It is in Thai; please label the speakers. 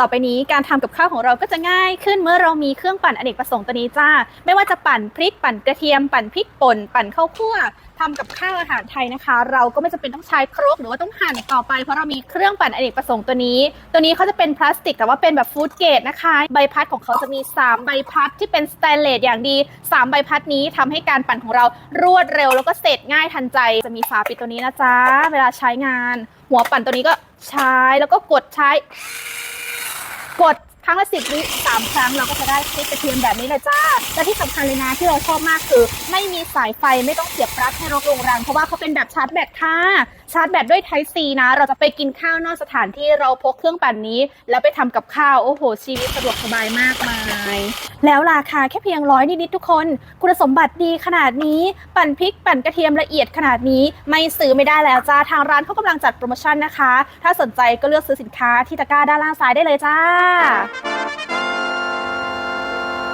Speaker 1: ต่อไปนี้การทำกับข้าวของเราก็จะง่ายขึ้นเมื่อเรามีเครื่องปั่นอเนกประสงค์ตัวนี้จ้า ไม่ว่าจะปั่นพริกปั่นกระเทียม ปั่นพริกป่น ปั่นข้าวคั่วทำกับข้าวอาหารไทยนะคะ เราก็ไม่จำเป็นต้องใช้ครกหรือว่าต้องหั่นต่อไป เพราะเรามีเครื่องปั่นอเนกประสงค์ตัวนี้ ตัวนี้เขาจะเป็นพลาสติก แต่ว่าเป็นแบบฟู้ดเกรดนะคะ ใบพัดของเขาจะมี 3 ใบพัดที่เป็นสแตนเลสอย่างดี 3 ใบพัดนี้ทำให้การปั่นของเรารวดเร็ว แล้วก็เสร็จง่ายทันใจ จะมีฝาปิดตัวนี้นะจ๊ะ เวลาใช้งาน หัวปั่นตัวนี้ก็ใช้แล้วก็กดใช้ กดครั้งละสิบวิสามครั้งเราก็จะได้พริกกระเทียมแบบนี้เลยจ้า และที่สำคัญเลยนะที่เราชอบมากคือ ไม่มีสายไฟไม่ต้องเสียบปลั๊กให้รกโรงรังเพราะว่าเขาเป็นแบบชาร์จแบตค่ะ ชาร์จแบตด้วย Type C นะ เราจะไปกินข้าวนอกสถานที่เราพกเครื่องปั่นนี้ แล้วไปทำกับข้าว โอ้โห ชีวิตสะดวกสบายมากมาย แล้วราคาแค่เพียงร้อยนิดๆทุกคน คุณสมบัติดีขนาดนี้ปั่นพริกปั่นกระเทียมละเอียดขนาดนี้ ไม่ซื้อไม่ได้แล้วจ้าทางร้านเขากำลังจัดโปรโมชั่นนะคะ ถ้าสนใจก็เลือกซื้อสินค้าที่ตะกร้าด้านล่างซ้ายได้เลยจ้า